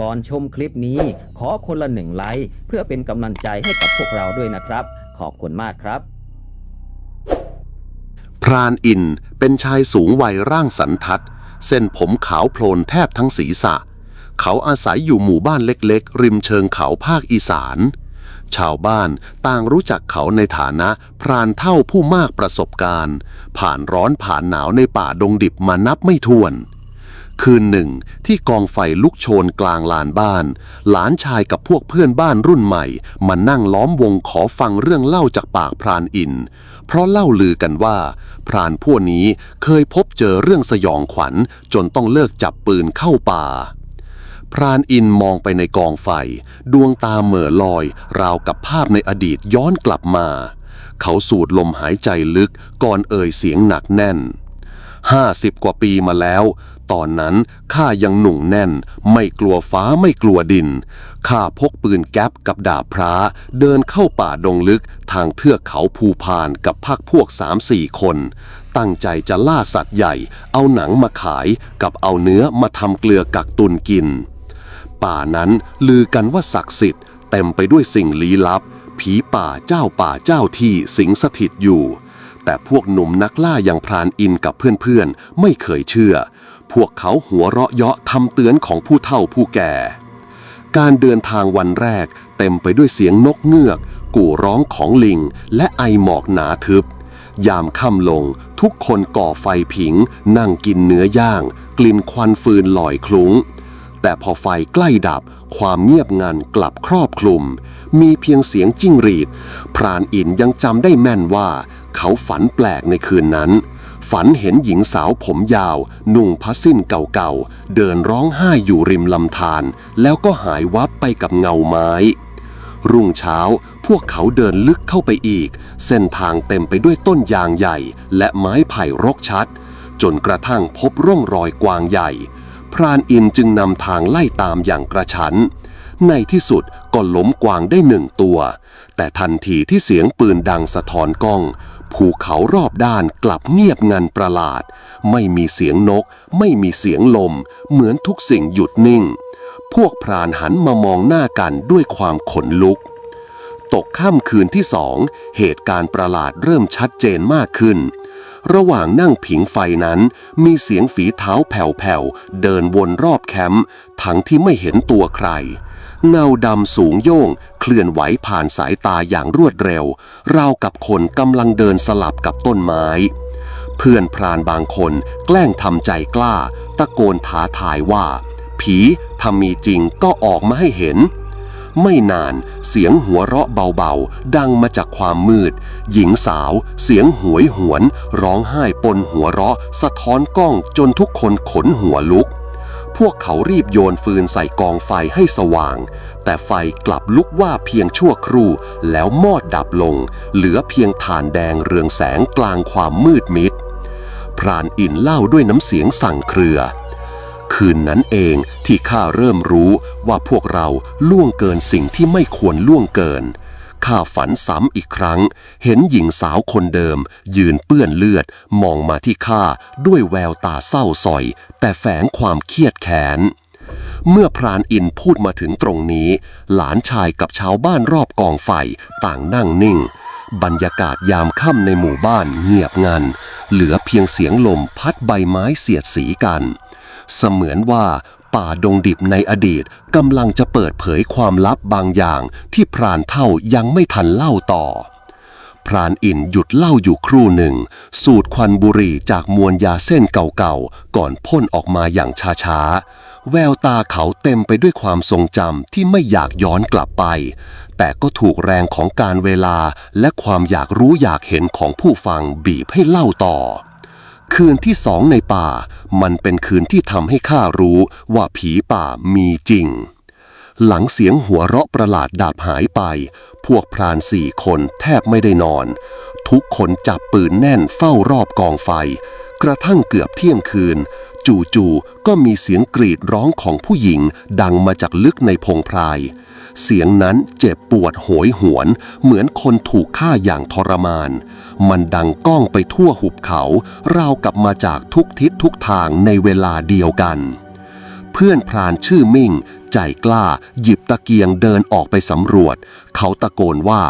ก่อนชมคลิปนี้ ขอคนละหนึ่งไลค์เพื่อเป็นกำลังใจให้กับพวกเราด้วยนะครับ ขอบคุณมากครับ พรานอินเป็นชายสูงวัยร่างสันทัด เส้นผมขาวโพลนแทบทั้งศีรษะ เขาอาศัยอยู่หมู่บ้านเล็กๆ ริมเชิงเขาภาคอีสาน ชาวบ้านต่างรู้จักเขาในฐานะพรานเท่าผู้มากประสบการณ์ ผ่านร้อนผ่านหนาวในป่าดงดิบมานับไม่ถ้วน คืนหนึ่ง ที่กองไฟลุกโชนกลางลานบ้าน หลานชายกับพวกเพื่อนบ้านรุ่นใหม่ มานั่งล้อมวงขอฟังเรื่องเล่าจากปากพรานอิน เพราะเล่าลือกันว่า พรานพวกนี้เคยพบเจอเรื่องสยองขวัญ จนต้องเลิกจับปืนเข้าป่า พรานอินมองไปในกองไฟ ดวงตาเหม่อลอย ราวกับภาพในอดีตย้อนกลับมา เขาสูดลมหายใจลึกก่อนเอ่ยเสียงหนักแน่นห้าสิบกว่าปีมาแล้ว ตอนนั้นข้ายังหนุ่งแน่น ไม่กลัวฟ้าไม่กลัวดินข้าพกปืนแก๊ปกับดาบพระ เดินเข้าป่าดงลึกทางเทือกเขาภูพานกับพักพวกสามสี่คน ตั้งใจจะล่าสัตว์ใหญ่ เอาหนังมาขายกับเอาเนื้อมาทำเกลือกักตุนกิน ป่านั้นลือกันว่าศักดิ์สิทธิ์เต็มไปด้วยสิ่งลี้ลับ ผีป่าเจ้าป่าเจ้าที่สิงสถิตอยู่แต่พวกหนุ่มนักล่าอย่างพรานอินกับเพื่อนๆ ไม่เคยเชื่อ พวกเขาหัวเราะเยาะทำเตือนของผู้เฒ่าผู้แก่ การเดินทางวันแรกเต็มไปด้วยเสียงนกเงือก กู่ร้องของลิง และไอหมอกหนาทึบ ยามค่ำลงทุกคนก่อไฟผิง นั่งกินเนื้อย่าง กลิ่นควันฟืนลอยคลุ้ง แต่พอไฟใกล้ดับ ความเงียบงันกลับครอบคลุม มีเพียงเสียงจิ้งหรีด พรานอินยังจำได้แม่นว่า เขาฝันแปลกในคืนนั้น ฝันเห็นหญิงสาวผมยาว นุ่งผ้าสิ้นเก่าๆ เดินร้องไห้อยู่ริมลำธารแล้วก็หายวับไปกับเงาไม้ รุ่งเช้าพวกเขาเดินลึกเข้าไปอีก เส้นทางเต็มไปด้วยต้นยางใหญ่ และไม้ไผ่รกชัด จนกระทั่งพบร่องรอยกวางใหญ่ พรานอินจึงนำทางไล่ตามอย่างกระชั้นในที่สุดก็ล้มกวางได้หนึ่งตัว แต่ทันทีที่เสียงปืนดังสะท้อนกล้อง ภูเขารอบด้านกลับเงียบงันประหลาด ไม่มีเสียงนก ไม่มีเสียงลม เหมือนทุกสิ่งหยุดนิ่ง พวกพรานหันมามองหน้ากันด้วยความขนลุก ตกค่ำคืนที่สอง เหตุการณ์ประหลาดเริ่มชัดเจนมากขึ้น ระหว่างนั่งผิงไฟนั้น มีเสียงฝีเท้าแผ่วๆ เดินวนรอบแคมป์ทั้งที่ไม่เห็นตัวใคร เงาดำสูงโย่ง เคลื่อนไหวผ่านสายตาอย่างรวดเร็ว ราวกับคนกำลังเดินสลับกับต้นไม้ เพื่อนพรานบางคนแกล้งทำใจกล้า ตะโกนท้าทายว่า ผีถ้ามีจริงก็ออกมาให้เห็นไม่นานเสียงหัวเราะเบาๆ ดังมาจากความมืด หญิงสาว เสียงหวยหวน ร้องไห้ปนหัวเราะ สะท้อนกล้องจนทุกคนขนหัวลุก พวกเขารีบโยนฟืนใส่กองไฟให้สว่าง แต่ไฟกลับลุกว่าเพียงชั่วครู่แล้วมอดดับลง เหลือเพียงฐานแดงเรืองแสงกลางความมืดมิด พรานอินเล่าด้วยน้ำเสียงสั่งเครือ คืนนั้นเองที่ข้าเริ่มรู้ว่าพวกเราล่วงเกินสิ่งที่ไม่ควรล่วงเกิน ข้าฝันซ้ำอีกครั้ง เห็นหญิงสาวคนเดิม ยืนเปื้อนเลือด มองมาที่ข้าด้วยแววตาเศร้าสอย แต่แฝงความเครียดแค้นเมื่อพรานอินพูดมาถึงตรงนี้ หลานชายกับชาวบ้านรอบกองไฟต่างนั่งนิ่ง บรรยากาศยามค่ำในหมู่บ้านเงียบงัน เหลือเพียงเสียงลมพัดใบไม้เสียดสีกัน เสมือนว่า ป่าดงดิบในอดีตกำลังจะเปิดเผยความลับบางอย่างที่พรานเท่ายังไม่ทันเล่าต่อ พรานอินหยุดเล่าอยู่ครู่หนึ่ง สูดควันบุหรี่จากมวลยาเส้นเก่าๆ ก่อนพ่นออกมาอย่างช้าๆ แววตาเขาเต็มไปด้วยความทรงจำที่ไม่อยากย้อนกลับไป แต่ก็ถูกแรงของการเวลาและความอยากรู้อยากเห็นของผู้ฟังบีบให้เล่าต่อ คืนที่สองในป่า มันเป็นคืนที่ทำให้ข้ารู้ว่าผีป่ามีจริง หลังเสียงหัวเราะประหลาดดาบหายไป พวกพรานสี่คนแทบไม่ได้นอน ทุกคนจับปืนแน่นเฝ้ารอบกองไฟ กระทั่งเกือบเที่ยงคืน จู่ๆก็มีเสียงกรีดร้องของผู้หญิงดังมาจากลึกในพงไพร เสียงนั้นเจ็บปวดโหยหวน เหมือนคนถูกฆ่าอย่างทรมาน มันดังก้องไปทั่วหุบเขา ราวกับมาจากทุกทิศทุกทางในเวลาเดียวกัน เพื่อนพรานชื่อมิ่ง ใจกล้า หยิบตะเกียงเดินออกไปสำรวจ เขาตะโกนว่า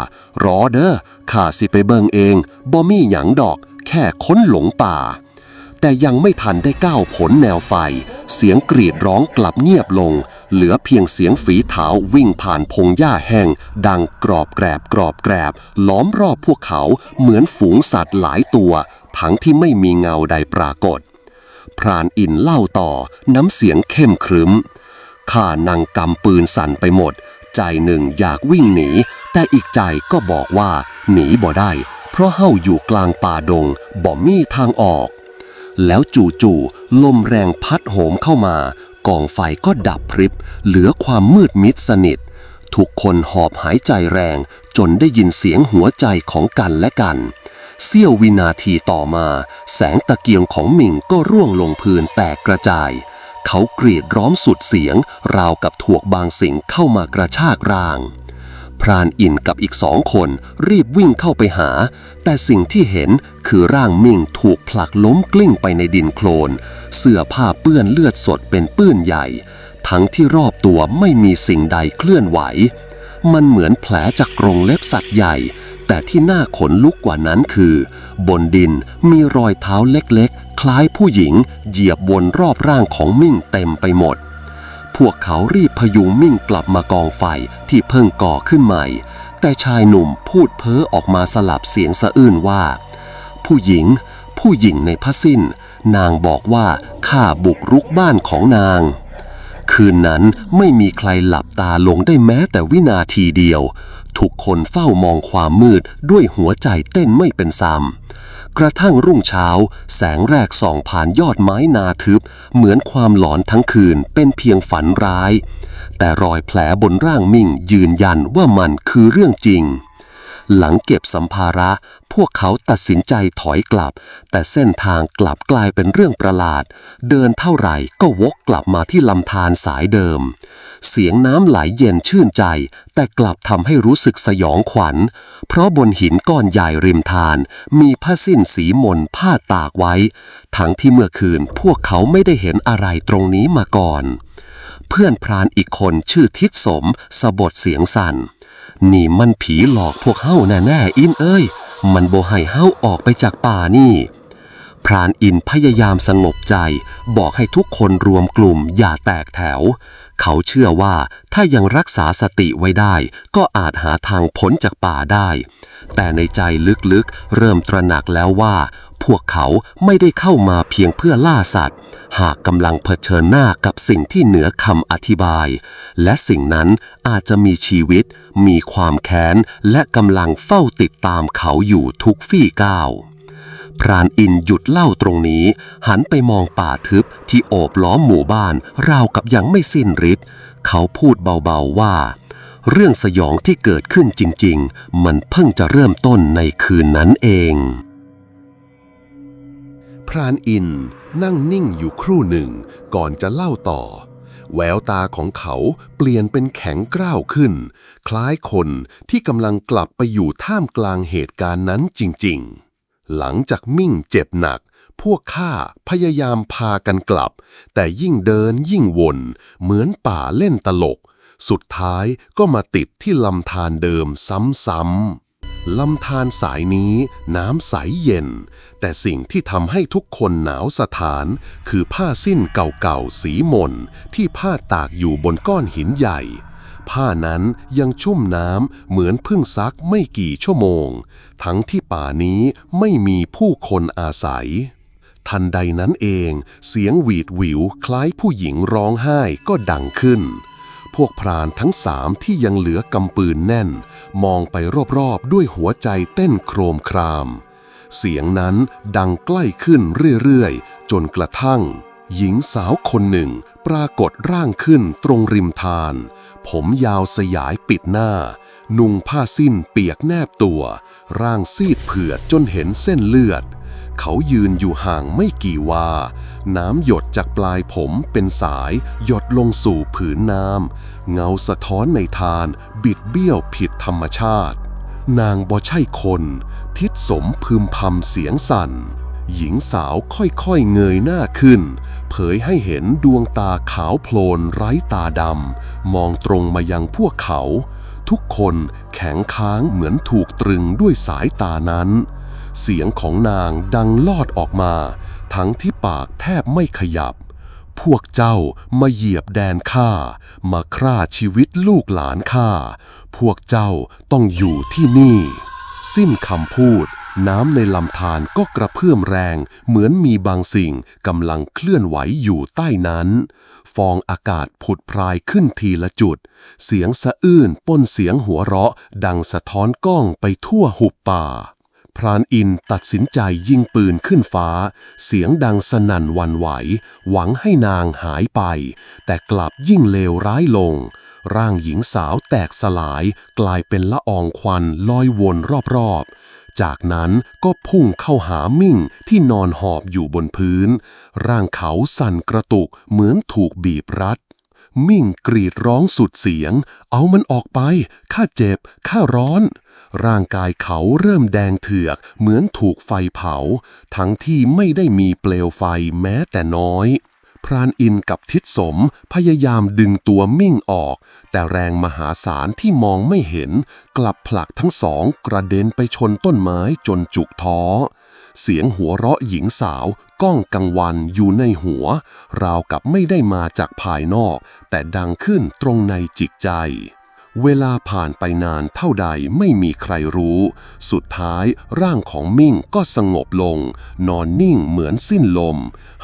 รอเด้อข้าสิไปเบิงเอง บ่มีหยังดอก แค่ค้นหลงป่า แต่ยังไม่ทันได้ก้าวผลแนวไฟ เสียงกรีดร้องกลับเงียบลง เหลือเพียงเสียงฝีเท้าวิ่งผ่านพงหญ้าแห้ง ดังกรอบแกรบกรอบแกรบ ล้อมรอบพวกเขาเหมือนฝูงสัตว์หลายตัว ทั้งที่ไม่มีเงาใดปรากฏ พรานอินเล่าต่อน้ำเสียงเข้มครึ้มข้านั่งกำปืนสั่นไปหมด ใจหนึ่งอยากวิ่งหนี แต่อีกใจก็บอกว่า หนีบ่ได้ เพราะเฮาอยู่กลางป่าดงบ่มีทางออก แล้วจู่ๆลมแรงพัดโหมเข้ามากองไฟก็ดับพริบ เหลือความมืดมิดสนิท ทุกคนหอบหายใจแรง จนได้ยินเสียงหัวใจของกันและกัน เสี้ยววินาทีต่อมา แสงตะเกียงของหมิงก็ร่วงลงพื้นแตกกระจาย เขากรีดร้องสุดเสียง ราวกับถูกบางสิ่งเข้ามากระชากร่าง พรานอินกับอีกสองคนรีบวิ่งเข้าไปหา แต่สิ่งที่เห็นคือร่างมิ่งถูกผลักล้มกลิ้งไปในดินโคลน เสื้อผ้าเปื้อนเลือดสดเป็นปื้นใหญ่ ทั้งที่รอบตัวไม่มีสิ่งใดเคลื่อนไหว มันเหมือนแผลจากกรงเล็บสัตว์ใหญ่ แต่ที่น่าขนลุกกว่านั้นคือ บนดินมีรอยเท้าเล็กๆ คล้ายผู้หญิงเหยียบวนรอบร่างของมิ่งเต็มไปหมด วกเขารีบพยุงมิ่งกลับมากองไฟที่เพิ่งก่อขึ้นใหม่ แต่ชายหนุ่มพูดเพ้อออกมาสลับเสียงสะอื้นว่า ผู้หญิง ผู้หญิงในผ้าสิ้น นางบอกว่าข้าบุกรุกบ้านของนาง คืนนั้นไม่มีใครหลับตาลงได้แม้แต่วินาทีเดียว ทุกคนเฝ้ามองความมืดด้วยหัวใจเต้นไม่เป็นซ้ำ กระทั่งรุ่งเช้า แสงแรกส่องผ่านยอดไม้นาทึบ เหมือนความหลอนทั้งคืนเป็นเพียงฝันร้าย แต่รอยแผลบนร่างมิ่งยืนยันว่ามันคือเรื่องจริง หลังเก็บสัมภาระ พวกเขาตัดสินใจถอยกลับ แต่เส้นทางกลับกลายเป็นเรื่องประหลาด เดินเท่าไหร่ก็วกกลับมาที่ลำธารสายเดิม เสียงน้ำไหลเย็นชื่นใจ แต่กลับทำให้รู้สึกสยองขวัญ เพราะบนหินก้อนใหญ่ริมทาน มีผ้าสิ้นสีมนผ้าตากไว้ ทั้งที่เมื่อคืนพวกเขาไม่ได้เห็นอะไรตรงนี้มาก่อน เพื่อนพรานอีกคนชื่อทิศสมสะบดเสียงสั่น นี่มันผีหลอกพวกเฮ้าแน่ๆอินเอ้ย มันโบให้เฮ้าออกไปจากป่านี่ พรานอินพยายามสงบใจ บอกให้ทุกคนรวมกลุ่มอย่าแตกแถว เขาเชื่อว่าถ้ายังรักษาสติไว้ได้ ก็อาจหาทางพ้นจากป่าได้ แต่ในใจลึกๆ เริ่มตระหนักแล้วว่า พวกเขาไม่ได้เข้ามาเพียงเพื่อล่าสัตว์ หากกำลังเผชิญหน้ากับสิ่งที่เหนือคำอธิบาย และสิ่งนั้นอาจจะมีชีวิต มีความแค้น และกำลังเฝ้าติดตามเขาอยู่ทุกฟี่ก้าวพรานอินหยุดเล่าตรงนี้ หันไปมองป่าทึบที่โอบล้อมหมู่บ้าน ราวกับยังไม่สิ้นฤทธิ์เขาพูดเบาๆว่า เรื่องสยองที่เกิดขึ้นจริง ๆ มันเพิ่งจะเริ่มต้นในคืนนั้นเอง พรานอินนั่งนิ่งอยู่ครู่หนึ่งก่อนจะเล่าต่อ แววตาของเขาเปลี่ยนเป็นแข็งกร้าวขึ้น คล้ายคนที่กำลังกลับไปอยู่ท่ามกลางเหตุการณ์นั้นจริงๆ หลังจากมิ่งเจ็บหนัก พวกข้าพยายามพากันกลับ แต่ยิ่งเดินยิ่งวน เหมือนป่าเล่นตลก สุดท้ายก็มาติดที่ลำธารเดิมซ้ำๆ ลำธารสายนี้น้ำใสเย็น แต่สิ่งที่ทำให้ทุกคนหนาวสถาน คือผ้าสิ้นเก่าๆสีหมนที่ผ้าตากอยู่บนก้อนหินใหญ่ ผ้านั้นยังชุ่มน้ำเหมือนเพิ่งซักไม่กี่ชั่วโมง ทั้งที่ป่านี้ไม่มีผู้คนอาศัย ทันใดนั้นเอง เสียงหวีดหวิวคล้ายผู้หญิงร้องไห้ก็ดังขึ้น พวกพรานทั้งสามที่ยังเหลือกำปืนแน่น มองไปรอบๆ ด้วยหัวใจเต้นโครมคราม เสียงนั้นดังใกล้ขึ้นเรื่อยๆ จนกระทั่ง หญิงสาวคนหนึ่งปรากฏร่างขึ้นตรงริมทาน ผมยาวสยายปิดหน้า นุ่งผ้าสิ้นเปียกแนบตัว ร่างซีดเผือดจนเห็นเส้นเลือด เขายืนอยู่ห่างไม่กี่วา น้ำหยดจากปลายผมเป็นสาย หยดลงสู่ผืนน้ำ เงาสะท้อนในทาน บิดเบี้ยวผิดธรรมชาติ นางบ่ใช่คน ทิศสมพึมพำเสียงสั่น หญิงสาวค่อยๆเงยหน้าขึ้น เผยให้เห็นดวงตาขาวโพลนไร้ตาดำ มองตรงมายังพวกเขา ทุกคนแข็งค้างเหมือนถูกตรึงด้วยสายตานั้น เสียงของนางดังลอดออกมา ทั้งที่ปากแทบไม่ขยับ พวกเจ้ามาเหยียบแดนข้า มาฆ่าชีวิตลูกหลานข้า พวกเจ้าต้องอยู่ที่นี่ สิ้นคำพูด น้ำในลำธารก็กระเพื่อมแรง เหมือนมีบางสิ่งกำลังเคลื่อนไหวอยู่ใต้นั้น ฟองอากาศผุดพรายขึ้นทีละจุด เสียงสะอื้นปนเสียงหัวเราะ ดังสะท้อนกล้องไปทั่วหุบป่า พรานอินตัดสินใจยิงปืนขึ้นฟ้า เสียงดังสนั่นวันไหว หวังให้นางหายไป แต่กลับยิ่งเลวร้ายลง ร่างหญิงสาวแตกสลายกลายเป็นละอองควันลอยวนรอบๆจากนั้นก็พุ่งเข้าหามิ่งที่นอนหอบอยู่บนพื้น ร่างเขาสั่นกระตุกเหมือนถูกบีบรัด มิ่งกรีดร้องสุดเสียง เอามันออกไป ข้าเจ็บ ข้าร้อน ร่างกายเขาเริ่มแดงเถือก เหมือนถูกไฟเผา ทั้งที่ไม่ได้มีเปลวไฟแม้แต่น้อย พรานอินกับทิศสมพยายามดึงตัวมิ่งออก แต่แรงมหาศาลที่มองไม่เห็น กลับผลักทั้งสองกระเด็นไปชนต้นไม้จนจุกท้อ เสียงหัวเราะหญิงสาวก้องกังวันอยู่ในหัว ราวกับไม่ได้มาจากภายนอก แต่ดังขึ้นตรงในจิตใจ เวลาผ่านไปนานเท่าใดไม่มีใครรู้ สุดท้ายร่างของมิ่งก็สงบลง นอนนิ่งเหมือนสิ้นลม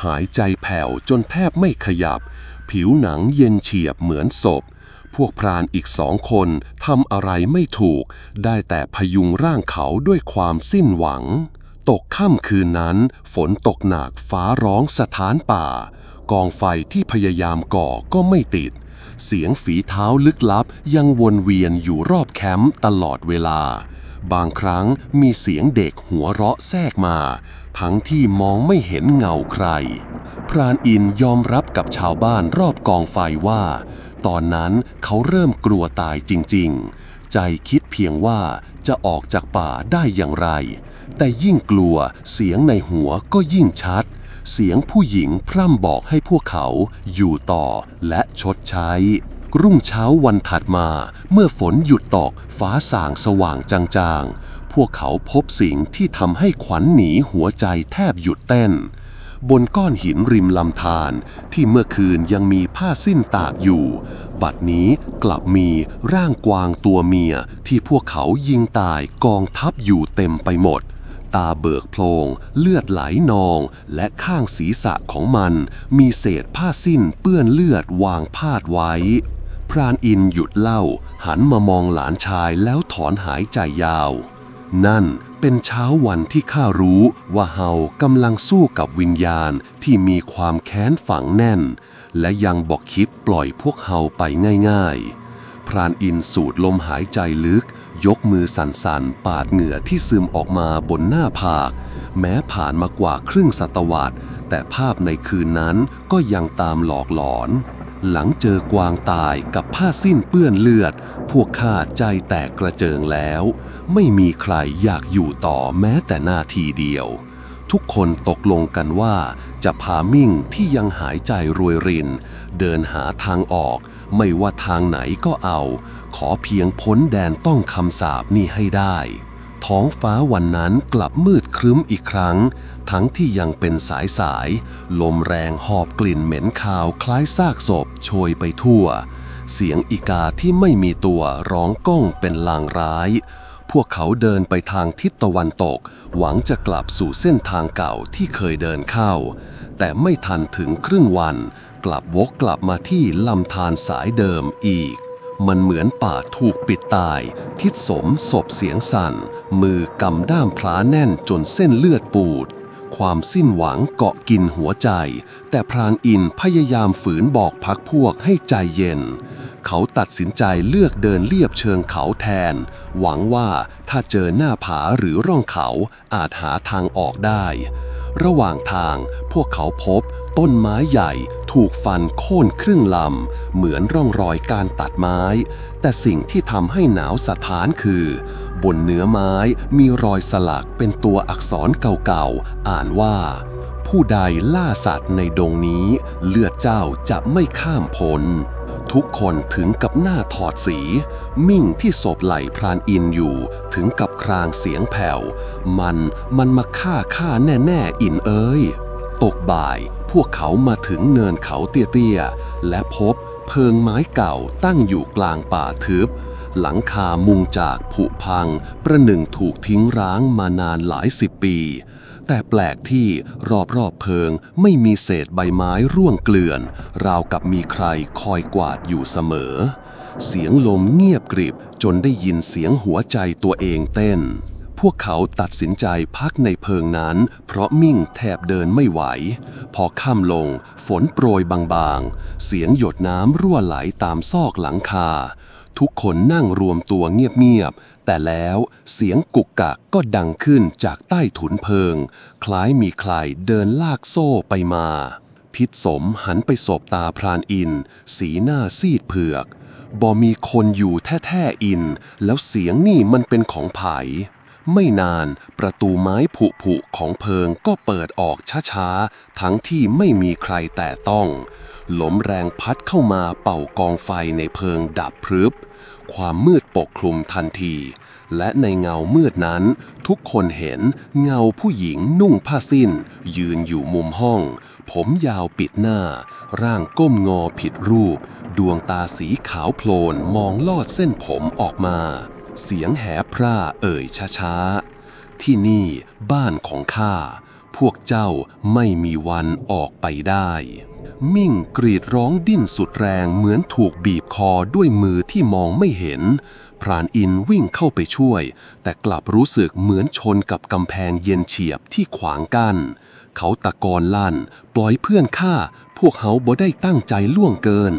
หายใจแผ่วจนแทบไม่ขยับ ผิวหนังเย็นเฉียบเหมือนศพพวกพรานอีกสองคนทำอะไรไม่ถูก ได้แต่พยุงร่างเขาด้วยความสิ้นหวัง ตกค่ำคืนนั้น ฝนตกหนักฟ้าร้องสถานป่า กองไฟที่พยายามก่อก็ไม่ติด เสียงฝีเท้าลึกลับยังวนเวียนอยู่รอบแคมป์ตลอดเวลา บางครั้งมีเสียงเด็กหัวเราะแทรกมา ทั้งที่มองไม่เห็นเงาใคร พรานอินยอมรับกับชาวบ้านรอบกองไฟว่า ตอนนั้นเขาเริ่มกลัวตายจริง ๆ ใจคิดเพียงว่าจะออกจากป่าได้อย่างไร แต่ยิ่งกลัวเสียงในหัวก็ยิ่งชัด เสียงผู้หญิงพร่ำบอกให้พวกเขาอยู่ต่อและชดใช้ รุ่งเช้าวันถัดมาเมื่อฝนหยุดตกฟ้าสางสว่างจางๆ พวกเขาพบสิ่งที่ทำให้ขวัญหนีหัวใจแทบหยุดเต้น บนก้อนหินริมลำธารที่เมื่อคืนยังมีผ้าสิ้นตากอยู่ บัดนี้กลับมีร่างกวางตัวเมียที่พวกเขายิงตายกองทับอยู่เต็มไปหมด ตาเบิกโพลงเลือดไหลนอง และข้างศีรษะของมัน มีเศษผ้าสิ้นเปื้อนเลือดวางพาดไว้ พรานอินหยุดเล่า หันมามองหลานชายแล้วถอนหายใจยาวนั่น เป็นเช้าวันที่ข้ารู้ว่าเฮากำลังสู้กับวิญญาณที่มีความแค้นฝังแน่น และยังบอกคิดปล่อยพวกเฮาไปง่าย ๆ พรานอินสูดลมหายใจลึก ยกมือสั่นๆ ปาดเหงื่อที่ซึมออกมาบนหน้าผาก แม้ผ่านมากว่าครึ่งศตวรรษ แต่ภาพในคืนนั้นก็ยังตามหลอกหลอน หลังเจอกวางตายกับผ้าสิ้นเปื้อนเลือด พวกข้าใจแตกกระเจิงแล้ว ไม่มีใครอยากอยู่ต่อแม้แต่นาทีเดียว ทุกคนตกลงกันว่าจะพามิ่งที่ยังหายใจรวยริน เดินหาทางออก ไม่ว่าทางไหนก็เอา ขอเพียงพ้นแดนต้องคำสาปนี่ให้ได้ ท้องฟ้าวันนั้นกลับมืดครึ้มอีกครั้ง ทั้งที่ยังเป็นสายสายๆลมแรงหอบกลิ่นเหม็นคาวคล้ายซากศพโชยไปทั่ว เสียงอีกาที่ไม่มีตัวร้องก้องเป็นลางร้าย พวกเขาเดินไปทางทิศตะวันตก หวังจะกลับสู่เส้นทางเก่าที่เคยเดินเข้า แต่ไม่ทันถึงครึ่งวัน กลับวกกลับมาที่ลำธารสายเดิมอีก มันเหมือนป่าถูกปิดตาย ทิศสมศพเสียงสั่น มือกำด้ามพลาแน่นจนเส้นเลือดปูด ความสิ้นหวังเกาะกินหัวใจ แต่พรานอินพยายามฝืนบอกพักพวกให้ใจเย็น เขาตัดสินใจเลือกเดินเลียบเชิงเขาแทน หวังว่าถ้าเจอหน้าผาหรือร่องเขาอาจหาทางออกได้ ระหว่างทางพวกเขาพบต้นไม้ใหญ่ถูกฟันโค่นครึ่งลำ เหมือนร่องรอยการตัดไม้ แต่สิ่งที่ทำให้หนาวสะท้านคือ บนเนื้อไม้มีรอยสลักเป็นตัวอักษรเก่าๆ อ่านว่า ผู้ใดล่าสัตว์ในดงนี้ เลือดเจ้าจะไม่ข้ามพ้น ทุกคนถึงกับหน้าถอดสี มิ่งที่ศพไหลพรานอินอยู่ ถึงกับครางเสียงแผ่ว มันมันมาฆ่าข้าแน่ๆอินเอ้ย ตกบ่ายพวกเขามาถึงเนินเขาเตี้ยๆ และพบเพิงไม้เก่าตั้งอยู่กลางป่าทึบ หลังคามุงจากผุพัง ประหนึ่งถูกทิ้งร้างมานานหลายสิบปี แต่แปลกที่รอบๆเพิงไม่มีเศษใบไม้ร่วงเกลื่อน ราวกับมีใครคอยกวาดอยู่เสมอ เสียงลมเงียบกริบจนได้ยินเสียงหัวใจตัวเองเต้น พวกเขาตัดสินใจพักในเพิงนั้น เพราะมิ่งแทบเดินไม่ไหว พอค่ำลงฝนโปรยบางๆ เสียงหยดน้ำรั่วไหลตามซอกหลังคาทุกคนนั่งรวมตัวเงียบ แต่แล้วเสียงกุกกักก็ดังขึ้นจากใต้ถุนเพิง คล้ายมีใครเดินลากโซ่ไปมาทิดสมหันไปสบตาพรานอิน สีหน้าซีดเผือกบ่มีคนอยู่แท้ๆอิน แล้วเสียงนี่มันเป็นของไผไม่นานประตูไม้ผุผุของเพิงก็เปิดออกช้าๆ ทั้งที่ไม่มีใครแต่ต้อง หลมแรงพัดเข้ามาเป่ากองไฟในเพิงดับพรึบ ความมืดปกคลุมทันที และในเงามืดนั้น ทุกคนเห็นเงาผู้หญิงนุ่งผ้าสิ้น ยืนอยู่มุมห้อง ผมยาวปิดหน้า ร่างก้มงอผิดรูป ดวงตาสีขาวโพลนมองลอดเส้นผมออกมา เสียงแหบพร่าเอ่ยช้าๆ ที่นี่บ้านของข้า พวกเจ้าไม่มีวันออกไปได้ มิ่งกรีดร้องดิ้นสุดแรงเหมือนถูกบีบคอด้วยมือที่มองไม่เห็น พรานอินวิ่งเข้าไปช่วย แต่กลับรู้สึกเหมือนชนกับกำแพงเย็นเฉียบที่ขวางกัน้น เขาตะกอนลั่น ปล่อยเพื่อนข้า พวกเขาบ่ได้ตั้งใจล่วงเกิน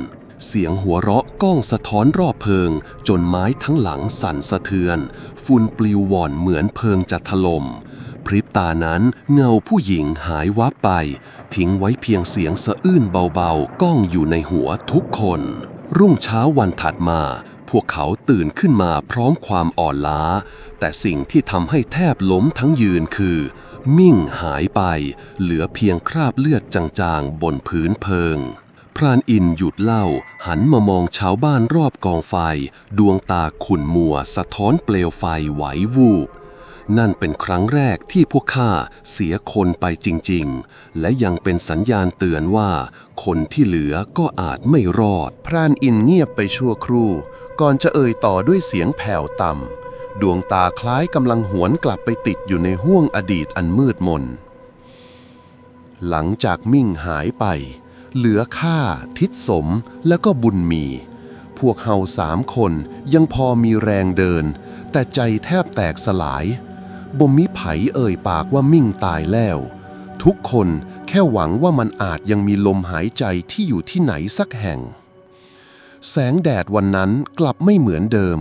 เสียงหัวเราะก้องสะท้อนรอบเพิง จนไม้ทั้งหลังสั่นสะเทือน ฝุ่นปลิวว่อนเหมือนเพิงจะถล่ม พริบตานั้นเงาผู้หญิงหายวับไป ทิ้งไว้เพียงเสียงสะอื้นเบาๆ ก้องอยู่ในหัวทุกคน รุ่งเช้าวันถัดมา พวกเขาตื่นขึ้นมาพร้อมความอ่อนล้า แต่สิ่งที่ทำให้แทบล้มทั้งยืนคือ มิ่งหายไป เหลือเพียงคราบเลือดจางๆ บนพื้นเพิงพรานอินหยุดเล่า หันมามองชาวบ้านรอบกองไฟ ดวงตาขุ่นมัวสะท้อนเปลวไฟไหววูบ นั่นเป็นครั้งแรกที่พวกข้าเสียคนไปจริง ๆ และยังเป็นสัญญาณเตือนว่า คนที่เหลือก็อาจไม่รอด พรานอินเงียบไปชั่วครู่ ก่อนจะเอ่ยต่อด้วยเสียงแผ่วต่ำ ดวงตาคล้ายกำลังหวนกลับไปติดอยู่ในห้วงอดีตอันมืดมน หลังจากมิ่งหายไป เหลือข้าทิศสมแล้วก็บุญมีพวกเฮาสามคนยังพอมีแรงเดิน แต่ใจแทบแตกสลาย บ่มีไผเอ่ยปากว่ามิ่งตายแล้ว ทุกคนแค่หวังว่ามันอาจยังมีลมหายใจที่อยู่ที่ไหนสักแห่ง แสงแดดวันนั้นกลับไม่เหมือนเดิม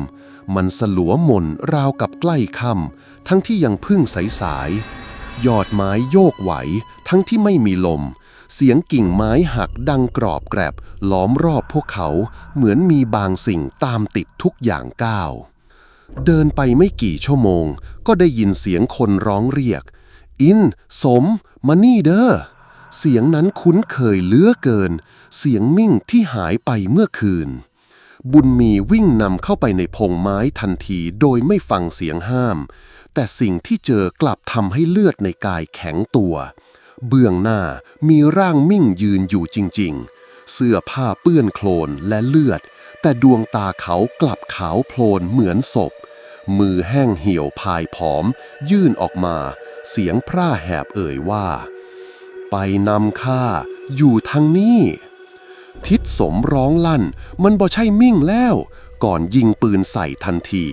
มันสลัวหม่นราวกับใกล้ค่ำทั้งที่ยังพึ่งสายๆยอดไม้โยกไหว ทั้งที่ไม่มีลม เสียงกิ่งไม้หักดังกรอบแกรบ ล้อมรอบพวกเขาเหมือนมีบางสิ่งตามติดทุกอย่างก้าว เดินไปไม่กี่ชั่วโมง ก็ได้ยินเสียงคนร้องเรียก อิน สม มานี่เด้อ เสียงนั้นคุ้นเคยเหลือเกิน เสียงมิ่งที่หายไปเมื่อคืน บุญมีวิ่งนำเข้าไปในพงไม้ทันทีโดยไม่ฟังเสียงห้าม แต่สิ่งที่เจอกลับทำให้เลือดในกายแข็งตัว เบื้องหน้ามีร่างมิ่งยืนอยู่จริง ๆ เสื้อผ้าเปื้อนโคลนและเลือด แต่ดวงตาเขากลับขาวโพลนเหมือนศพ มือแห้งเหี่ยวพายผอม ยื่นออกมา เสียงพร่าแหบเอ่ยว่า ไปนำข้าอยู่ทางนี้ทิศสมร้องลั่น มันบ่ใช่มิ่งแล้ว ก่อนยิงปืนใส่ทันที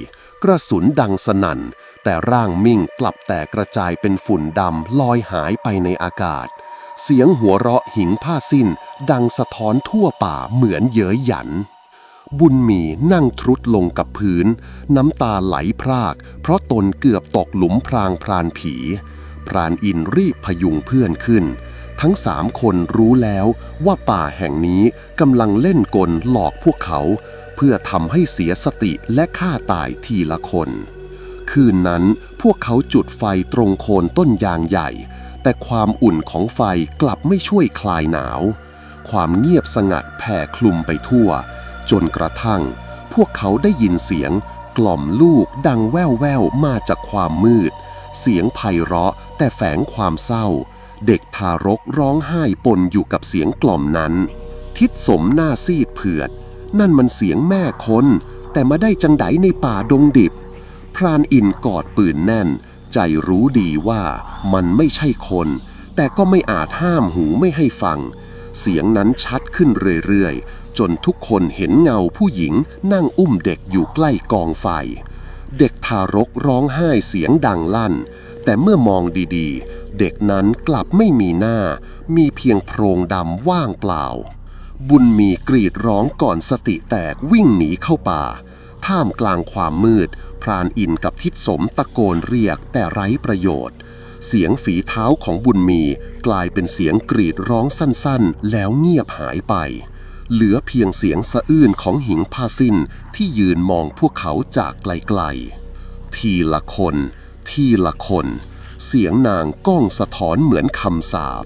กระสุนดังสนั่น แต่ร่างมิ่งกลับแตกกระจายเป็นฝุ่นดำลอยหายไปในอากาศ เสียงหัวเราะหิงผ้าสิ้น ดังสะท้อนทั่วป่าเหมือนเย้ยหยัน บุญมีนั่งทรุดลงกับพื้น น้ำตาไหลพราก เพราะตนเกือบตกหลุมพรางพรานผี พรานอินรีบพยุงเพื่อนขึ้น ทั้งสามคนรู้แล้วว่าป่าแห่งนี้กำลังเล่นกลหลอกพวกเขา เพื่อทำให้เสียสติและฆ่าตายทีละคน คืนนั้นพวกเขาจุดไฟตรงโคนต้นยางใหญ่ แต่ความอุ่นของไฟกลับไม่ช่วยคลายหนาว ความเงียบสงัดแผ่คลุมไปทั่ว จนกระทั่ง พวกเขาได้ยินเสียงกล่อมลูกดังแว่วแววมาจากความมืด เสียงไพเราะแต่แฝงความเศร้า เด็กทารกร้องไห้ปนอยู่กับเสียงกล่อมนั้น ทิดสมหน้าซีดเผือด นั่นมันเสียงแม่คน แต่มาได้จังไดในป่าดงดิบ พรานอินกอดปืนแน่น ใจรู้ดีว่ามันไม่ใช่คน แต่ก็ไม่อาจห้ามหูไม่ให้ฟัง เสียงนั้นชัดขึ้นเรื่อยๆ จนทุกคนเห็นเงาผู้หญิงนั่งอุ้มเด็กอยู่ใกล้กองไฟ เด็กทารกร้องไห้เสียงดังลั่น แต่เมื่อมองดีๆ เด็กนั้นกลับไม่มีหน้า มีเพียงโพรงดำว่างเปล่า บุญมีกรีดร้องก่อนสติแตกวิ่งหนีเข้าป่า ท่ามกลางความมืด พรานอินกับทิดสมตะโกนเรียกแต่ไร้ประโยชน์เสียงฝีเท้าของบุญมีกลายเป็นเสียงกรีดร้องสั้นๆ แล้วเงียบหายไป เหลือเพียงเสียงสะอื้นของหิงพาสินที่ยืนมองพวกเขาจากไกลๆ ทีละคน ทีละคน เสียงนางก้องสะท้อนเหมือนคำสาป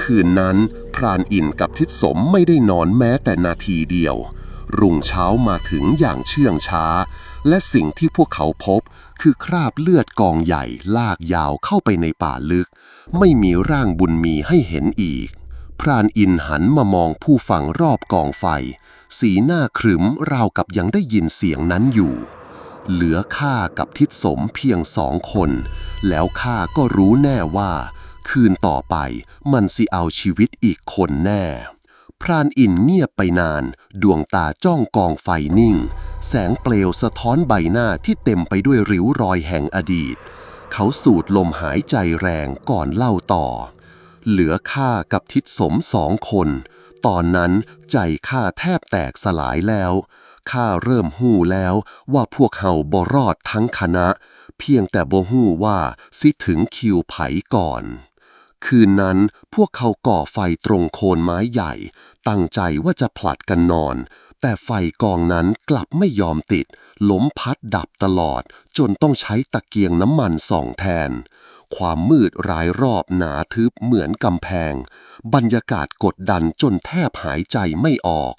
คืนนั้นพรานอินกับทิดสมไม่ได้นอนแม้แต่นาทีเดียว รุ่งเช้ามาถึงอย่างเชื่องช้า และสิ่งที่พวกเขาพบคือคราบเลือดกองใหญ่ลากยาวเข้าไปในป่าลึก ไม่มีร่างบุญมีให้เห็นอีก พรานอินหันมามองผู้ฟังรอบกองไฟ สีหน้าขรึมราวกับยังได้ยินเสียงนั้นอยู่ เหลือข้ากับทิดสมเพียงสองคน แล้วข้าก็รู้แน่ว่า คืนต่อไปมันสิเอาชีวิตอีกคนแน่ พรานอินเงียบไปนาน ดวงตาจ้องกองไฟนิ่ง แสงเปลวสะท้อนใบหน้าที่เต็มไปด้วยริ้วรอยแห่งอดีต เขาสูดลมหายใจแรงก่อนเล่าต่อ เหลือข้ากับทิดสมสองคน ตอนนั้นใจข้าแทบแตกสลายแล้วข้าเริ่มหู้แล้วว่าพวกเฮาบ่รอดทั้งคณะ เพียงแต่บ่หู้ว่าสิถึงคิวไผก่อน คืนนั้นพวกเขาก่อไฟตรงโคนไม้ใหญ่ ตั้งใจว่าจะผลัดกันนอน แต่ไฟกองนั้นกลับไม่ยอมติดล้มพัดดับตลอด จนต้องใช้ตะเกียงน้ำมันส่องแทน ความมืดรายรอบหนาทึบเหมือนกำแพง บรรยากาศกดดันจนแทบหายใจไม่ออก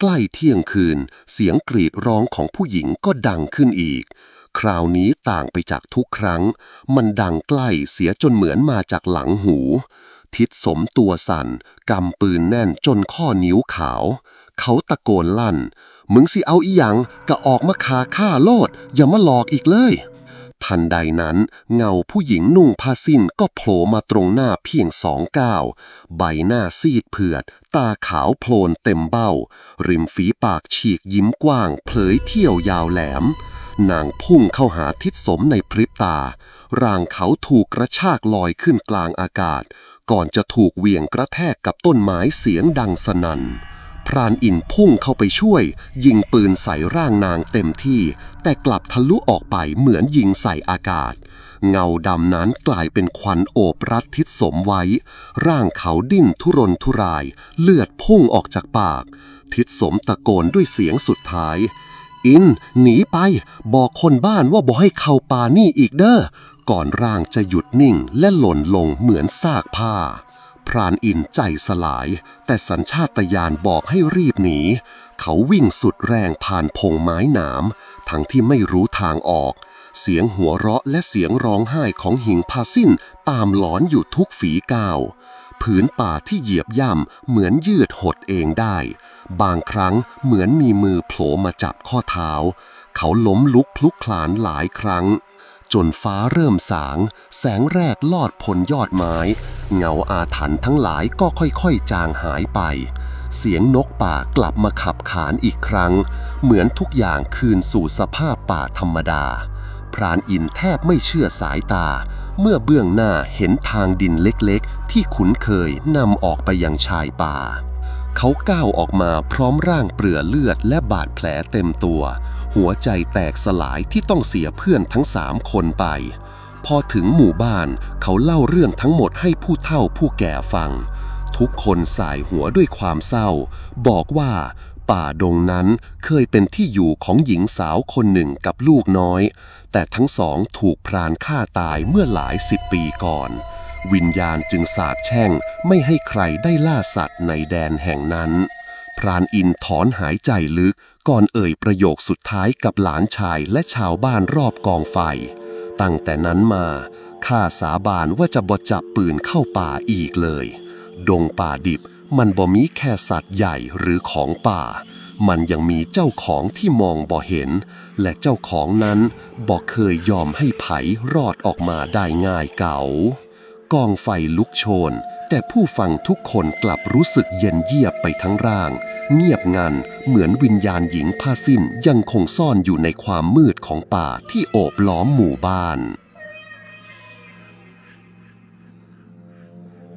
ใกล้เที่ยงคืน เสียงกรีดร้องของผู้หญิงก็ดังขึ้นอีก คราวนี้ต่างไปจากทุกครั้ง มันดังใกล้เสียจนเหมือนมาจากหลังหู ทิดสมตัวสั่นกำปืนแน่นจนข้อนิ้วขาว เขาตะโกนลั่น มึงสิเอาอีหยังก็ออกมาคาฆ่าโลด อย่ามาหลอกอีกเลย ทันใดนั้น เงาผู้หญิงนุ่งผ้าสิ้นก็โผล่มาตรงหน้าเพียงสองก้าวใบหน้าซีดเผือด ตาขาวโพลนเต็มเบ้า ริมฝีปากฉีกยิ้มกว้าง เผยเที่ยวยาวแหลม นางพุ่งเข้าหาทิศสมในพริบตา ร่างเขาถูกกระชากลอยขึ้นกลางอากาศ ก่อนจะถูกเหวี่ยงกระแทกกับต้นไม้เสียงดังสนั่น พรานอินพุ่งเข้าไปช่วย ยิงปืนใส่ร่างนางเต็มที่ แต่กลับทะลุออกไปเหมือนยิงใส่อากาศ เงาดำนั้นกลายเป็นควันโอบรัดทิศสมไว้ ร่างเขาดิ้นทุรนทุราย เลือดพุ่งออกจากปาก ทิศสมตะโกนด้วยเสียงสุดท้ายอินหนีไป บอกคนบ้านว่าบอกให้เข้าป่านี่อีกเด้อ ก่อนร่างจะหยุดนิ่งและหล่นลงเหมือนซากผ้า รานอินใจสลาย แต่สัญชาตญาณบอกให้รีบหนี เขาวิ่งสุดแรงผ่านพงไม้หนามทั้งที่ไม่รู้ทางออก เสียงหัวเราะและเสียงร้องไห้ของหิงพาสิ้นตามหลอนอยู่ทุกฝีก้าวผืนป่าที่เหยียบย่ำเหมือนยืดหดเองได้ บางครั้งเหมือนมีมือโผล่มาจับข้อเท้า เขาล้มลุกพลุกคลานหลายครั้ง จนฟ้าเริ่มสาง แสงแรกลอดพ้นยอดไม้ เงาอาถรรพ์ทั้งหลายก็ค่อยๆ จางหายไป เสียงนกป่ากลับมาขับขานอีกครั้ง เหมือนทุกอย่างคืนสู่สภาพป่าธรรมดา พรานอินแทบไม่เชื่อสายตา เมื่อเบื้องหน้าเห็นทางดินเล็กๆ ที่คุ้นเคยนำออกไปยังชายป่า เขาก้าวออกมาพร้อมร่างเปลือเลือดและบาดแผลเต็มตัว หัวใจแตกสลายที่ต้องเสียเพื่อนทั้งสามคนไป พอถึงหมู่บ้านเขาเล่าเรื่องทั้งหมดให้ผู้เฒ่าผู้แก่ฟัง ทุกคนสายหัวด้วยความเศร้า บอกว่าป่าดงนั้นเคยเป็นที่อยู่ของหญิงสาวคนหนึ่งกับลูกน้อย แต่ทั้งสองถูกพรานฆ่าตายเมื่อหลายสิบปีก่อน วิญญาณจึงสาบแช่งไม่ให้ใครได้ล่าสัตว์ในแดนแห่งนั้น พรานอินถอนหายใจลึกก่อนเอ่ยประโยคสุดท้ายกับหลานชายและชาวบ้านรอบกองไฟ ตั้งแต่นั้นมาข้าสาบานว่าจะบ่จับปืนเข้าป่าอีกเลย ดงป่าดิบมันบ่มีแค่สัตว์ใหญ่หรือของป่า มันยังมีเจ้าของที่มองบ่เห็น และเจ้าของนั้นบ่เคยยอมให้ไผรอดออกมาได้ง่ายเก่ากองไฟลุกโชน แต่ผู้ฟังทุกคนกลับรู้สึกเย็นเยียบไปทั้งร่าง เงียบงันเหมือนวิญญาณหญิงผ้าสิ้นยังคงซ่อนอยู่ในความมืดของป่าที่โอบล้อมหมู่บ้าน